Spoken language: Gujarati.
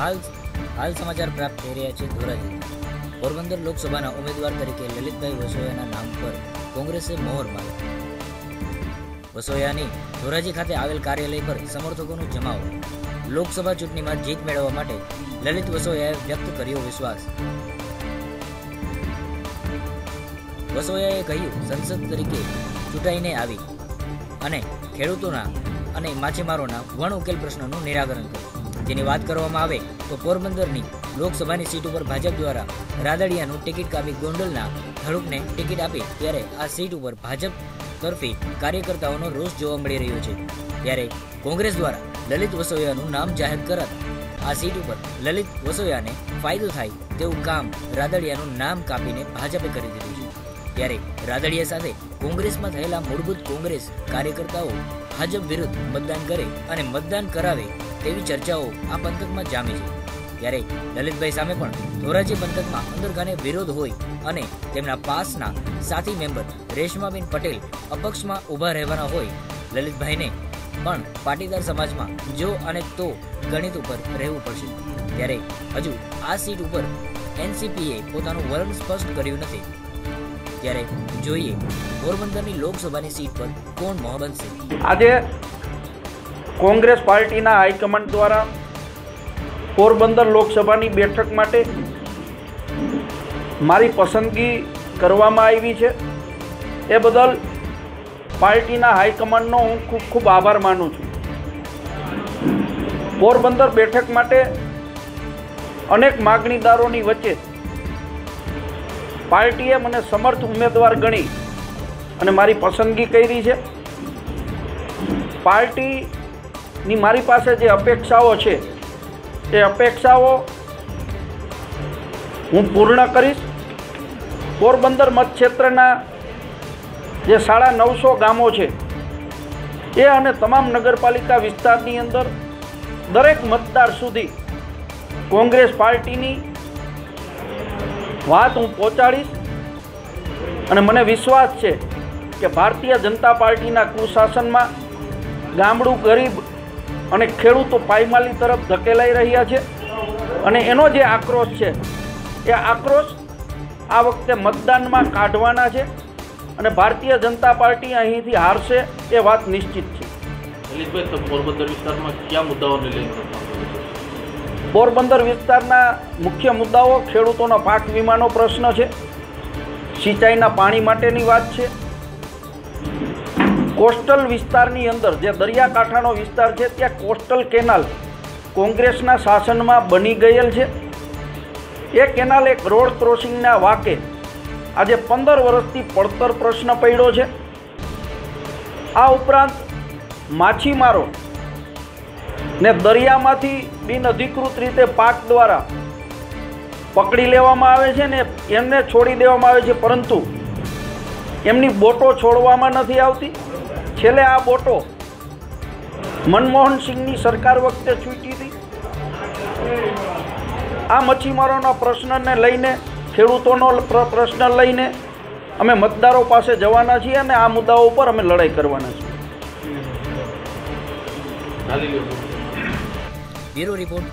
હાલ હાલ સમાચાર પ્રાપ્ત થઈ રહ્યા છે ધોરાજી. પોરબંદર લોકસભાના ઉમેદવાર તરીકે લલિતભાઈ વસોયાના નામ પર કોંગ્રેસે મોહર મારી. વસોયાની ધોરાજી ખાતે આવેલ કાર્યાલય પર સમર્થકોનો જમાવ. લોકસભા ચૂંટણીમાં જીત મેળવવા માટે લલિત વસોયાએ વ્યક્ત કર્યો વિશ્વાસ. વસોયાએ કહ્યું, સંસદ તરીકે ચૂંટાઈને આવી અને ખેડૂતોના અને માછીમારોના વણ ઉકેલ પ્રશ્નોનું નિરાકરણ કર્યું જેની વાત કરવામાં આવે તો પોરબંદરની લોકસભાની સીટ ઉપર ભાજપ દ્વારા રાદડિયાનું ટિકિટ કાપી ગોંડલના ધડુકને ટિકિટ આપી ત્યારે આ સીટ ઉપર ભાજપ તરફી કાર્યકર્તાઓનો રોષ જોવા મળી રહ્યો છે. ત્યારે કોંગ્રેસ દ્વારા લલિત વસોયાનું નામ જાહેર કરત આ સીટ ઉપર લલિત વસોયાને ફાયદો થાય તેવું કામ રાદડિયાનું નામ કાપીને ભાજપે કરી દીધું છે. ત્યારે રાદડિયા સાથે કોંગ્રેસમાં થયેલા મૂળભૂત કોંગ્રેસ કાર્યકર્તાઓ ભાજપ વિરુદ્ધ મતદાન કરે અને મતદાન કરાવે તેવી ચર્ચાઓ આ પંથકમાં જામી છે. ત્યારે લલિતભાઈ સામે પણ ધોરાજી પંથકમાં અંદરગાને વિરોધ હોય અને તેમના પાસના સાથી મેમ્બર રેશમાબેન પટેલ અપક્ષમાં ઊભા રહેવાના હોય, લલિતભાઈને પણ પાટીદાર સમાજમાં જો અને તો ગણિત ઉપર રહેવું પડશે. ત્યારે હજુ આ સીટ ઉપર એનસીપીએ પોતાનું વલણ સ્પષ્ટ કર્યું નથી. ત્યારે જોઈએ પોરબંદરની લોકસભાની સીટ પર કોણ મોહ બનશે? આજે કોંગ્રેસ પાર્ટીના હાઈકમાન્ડ દ્વારા પોરબંદર લોકસભાની બેઠક માટે મારી પસંદગી કરવામાં આવી છે. એ બદલ પાર્ટીના હાઈકમાન્ડનો હું ખૂબ ખૂબ આભાર માનું છું. પોરબંદર બેઠક માટે અનેક માગણીદારોની વચ્ચે પાર્ટીએ મને સમર્થ ઉમેદવાર ગણી અને મારી પસંદગી કરી છે. પાર્ટીની મારી પાસે જે અપેક્ષાઓ છે એ અપેક્ષાઓ હું પૂર્ણ કરીશ. પોરબંદર મતક્ષેત્રના જે સાડા નવસો ગામો છે, એ અને તમામ નગરપાલિકા વિસ્તારની અંદર દરેક મતદાર સુધી કોંગ્રેસ પાર્ટીની વાત હું પહોંચાડીશ. અને મને વિશ્વાસ છે કે ભારતીય જનતા પાર્ટીના કુશાસનમાં ગામડું ગરીબ અને ખેડૂતો પાયમાલી તરફ ધકેલાઈ રહ્યા છે અને એનો જે આક્રોશ છે એ આક્રોશ આ વખતે મતદાનમાં કાઢવાના છે અને ભારતીય જનતા પાર્ટી અહીંથી હારશે એ વાત નિશ્ચિત છે પોરબંદર વિસ્તારમાં કયા મુદ્દાઓને લઈને? પોરબંદર વિસ્તારના મુખ્ય મુદ્દાઓ ખેડૂતોના પાક વીમાનો પ્રશ્ન છે સિંચાઈના પાણી માટેની વાત છે કોસ્ટલ વિસ્તારની અંદર, જે દરિયાકાંઠાનો વિસ્તાર છે, ત્યાં કોસ્ટલ કેનાલ કોંગ્રેસના શાસનમાં બની ગયેલ છે. એ કેનાલ એક રોડ ક્રોસિંગના વાકે આજે પંદર વર્ષથી પડતર પ્રશ્ન પડ્યો છે. આ ઉપરાંત માછીમારો ને દરિયામાંથી બિનઅધિકૃત રીતે પાક દ્વારા પકડી લેવામાં આવે છે ને એમને છોડી દેવામાં આવે છે, પરંતુ એમની બોટો છોડવામાં નથી આવતી. છેલ્લે આ બોટો મનમોહન સિંહની સરકાર વખતે છૂટી હતી આ મચ્છીમારોના પ્રશ્નને લઈને, ખેડૂતોનો પ્રશ્ન લઈને અમે મતદારો પાસે જવાના છીએ અને આ મુદ્દાઓ ઉપર અમે લડાઈ કરવાના છીએ. Bureau report